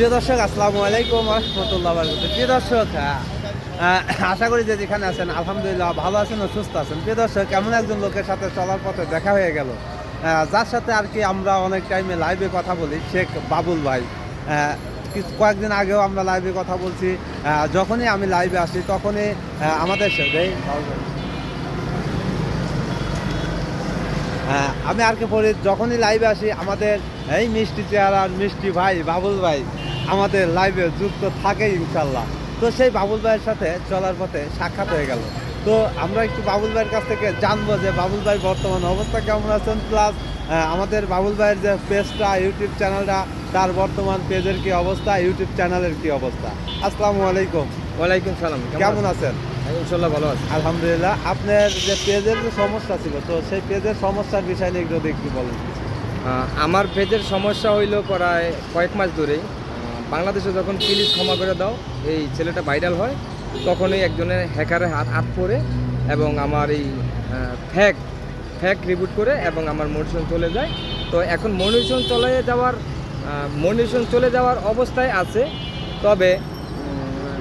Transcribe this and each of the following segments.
প্রিয় দর্শক, আসসালামু আলাইকুম রহমতুল্লাহ বারকাতুহু। প্রিয় দর্শক আশা করি যে যেখানে আছেন, আলহামদুলিল্লাহ ভালো আছেন ও সুস্থ আছেন। প্রিয় দর্শক এমন একজন লোকের সাথে চলার পথে দেখা হয়ে গেল? যার সাথে আর কি আমরা অনেক টাইমে লাইভে কথা বলি, শেখ বাবুল ভাই। কিছু কয়েকদিন আগেও আমরা লাইভে কথা বলছি। যখনই আমি লাইভে আসি, তখনই আমাদের সাথে আমি আর কি পরে যখনই লাইভে আসি, আমাদের এই মিষ্টি চেহারার মিষ্টি ভাই, বাবুল ভাই আমাদের লাইভে যুক্ত থাকে ইনশাল্লাহ তো সেই বাবুল ভাইয়ের সাথে চলার পথে সাক্ষাৎ হয়ে গেল। তো আমরা একটু বাবুল ভাইয়ের কাছ থেকে জানব যে বাবুল ভাই বর্তমান অবস্থা কেমন আছেন? প্লাস আমাদের বাবুল ভাইয়ের যে পেজটা ইউটিউব চ্যানেলটা তার বর্তমান পেজের কি অবস্থা ইউটিউব চ্যানেলের কি অবস্থা? আসসালামু আলাইকুম। ওয়ালাইকুম সালাম কেমন আছেন? ইনশাল্লাহ ভালো আছে। আলহামদুলিল্লাহ। আপনার যে পেজের যে সমস্যা ছিল তো সেই পেজের সমস্যার বিষয় নিয়ে যদি একটু বলেন। আমার পেজের সমস্যা হইল প্রায় কয়েক মাস ধরেই। বাংলাদেশে যখন প্লিজ ক্ষমা করে দাও এই ছেলেটা ভাইরাল হয় তখনই একজনের হ্যাকারের হাত হাত পড়ে এবং আমার এই ফ্যাক ফ্যাক রিবুট করে এবং আমার মনিশন চলে যায়। তো এখন মনিশন চলে যাওয়ার মনিশন চলে যাওয়ার অবস্থায় আছে। তবে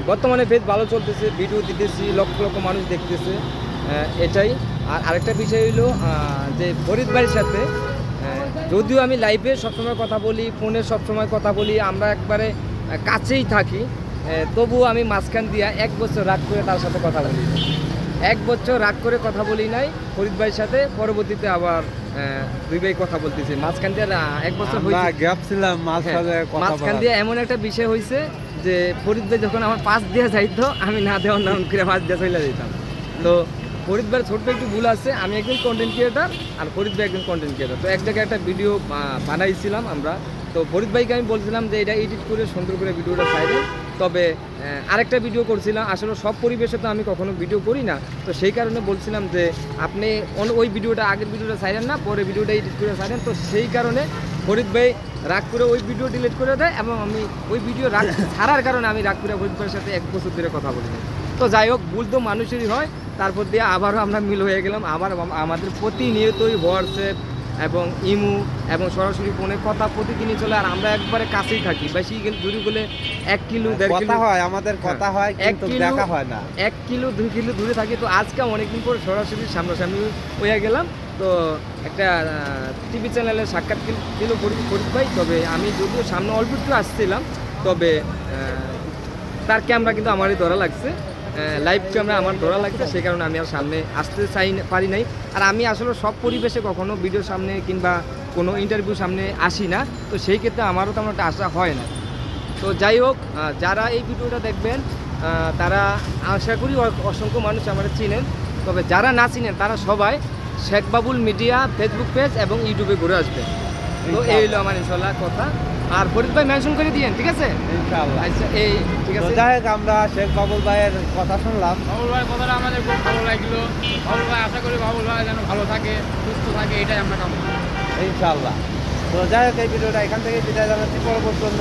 বর্তমানে বেশ ভালো চলতেছে ভিডিও দিতেছি লক্ষ লক্ষ মানুষ দেখতেছে এটাই। আর আরেকটা বিষয় আহ, যে ফরিদ ভাইয়ের সাথে যদিও আমি লাইভে সবসময় কথা বলি ফোনে সবসময় কথা বলি আমরা একবারে কাছেই থাকি তবুও আমি মাঝখান দিয়া এক বছর রাগ করে তার সাথে কথা বলি এক বছর রাগ করে কথা বলি নাই ফরিদ ভাইয়ের সাথে পরবর্তীতে আবার দুই ভাই কথা বলতেছি। মাঝখান দিয়ে এক বছর হয়েছে গ্যাপ ছিলাম মাঝখানে হ্যাঁ, মাঝখান দিয়ে এমন একটা বিষয় হয়েছে যে ফরিদ ভাই যখন আমার পাশ দিয়ে যাইতো আমি না দেওয়ার নাম করে পাশ দিয়ে চলে যেতাম তো ফরিদ ভাইয়ের ছোট্ট একটু ভুল আছে, আমি একজন কন্টেন্ট ক্রিয়েটার আর ফরিদ ভাই একজন কন্টেন্ট ক্রিয়েটার তো এক জায়গায় একটা ভিডিও বানাইছিলাম আমরা। তো ফরিদ ভাইকে আমি বলছিলাম যে এটা এডিট করে, সুন্দর করে ভিডিওটা ছাইড়ে তবে আরেকটা ভিডিও করছিলাম, আসলে সব পরিবেশে তো আমি কখনো ভিডিও করি না। তো সেই কারণে বলছিলাম যে আপনি ওই ভিডিওটা আগের ভিডিওটা ছাইড়েন না, পরে ভিডিওটা এডিট করে ছাইড়েন তো সেই কারণে ফরিদ ভাই রাগ করে ওই ভিডিও ডিলিট করে দেয় এবং আমি ওই ভিডিও রাগ ছাড়ার কারণে আমি রাগ করে ফরিদ ভাইয়ের সাথে এক বছর ধরে কথা বলি তো যাই হোক, ভুল তো মানুষেরই হয়। তারপর দিয়ে আবারও আমরা মিল হয়ে গেলাম। আবার আম- আমাদের প্রতিনিয়তই হোয়াটসঅ্যাপ এবং ইমু এবং সরাসরি ফোনে কথা প্রতিদিনই চলে। আর আমরা একবারে কাছেই থাকি। বেশি দূরে গেলে এক কিলো কথা হয় আমাদের কথা হ্যাঁ। হয় এক কিন্তু কিলো- দেখা হয় না। এক কিলো দুই কিলো দূরে থাকি। তো আজকে অনেকদিন পর সরাসরি সামনাসামনি হয়ে গেলাম। তো একটা টিভি চ্যানেলে সাক্ষাৎ দিল- ফরিদ ফরিদ ভাই। তবে আমি যদিও সামনে অল্প একটু আসছিলাম তবে আহ, তার ক্যামেরা কিন্তু আমারই ধরা লাগছে। লাইভ ক্যামেরা আমার ধরা লাগছে, সেই কারণে আমি আর সামনে আসতে চাই পারি নাই। আর আমি আসলে সব পরিবেশে কখনো ভিডিওর সামনে কিংবা কোনো ইন্টারভিউ সামনে আসি না, তো সেই ক্ষেত্রে আমারও তেমন একটা আশা হয় না। তো যাই হোক যারা এই ভিডিওটা দেখবেন তারা আশা করি অসংখ্য মানুষ আমরা চিনেন। তবে যারা না চিনেন, তারা সবাই Sheikh Babul media Facebook page এবং ইউটিউবে ঘুরে আসবেন। তো এই হলো আমার ইনশাল্লাহ কথা। আর ফরিদ ভাই মেনশন করে দিয়েন ঠিক আছে? ইনশাআল্লাহ। আচ্ছা এই ঠিক আছে। যাই হোক আমরা শেখ বাবুল ভাইয়ের কথা শুনলাম। বাবুল ভাই কথাটা আমাদের খুব ভালো লাগল। বাবুল ভাই আশা করি বাবুল ভাই যেন ভালো থাকে সুস্থ থাকে এটাই আমরা কামনা করি। ইনশাআল্লাহ। তো যাই হোক এই ভিডিওটা এখান থেকে বিদায় জানাচ্ছি। পরবর্তী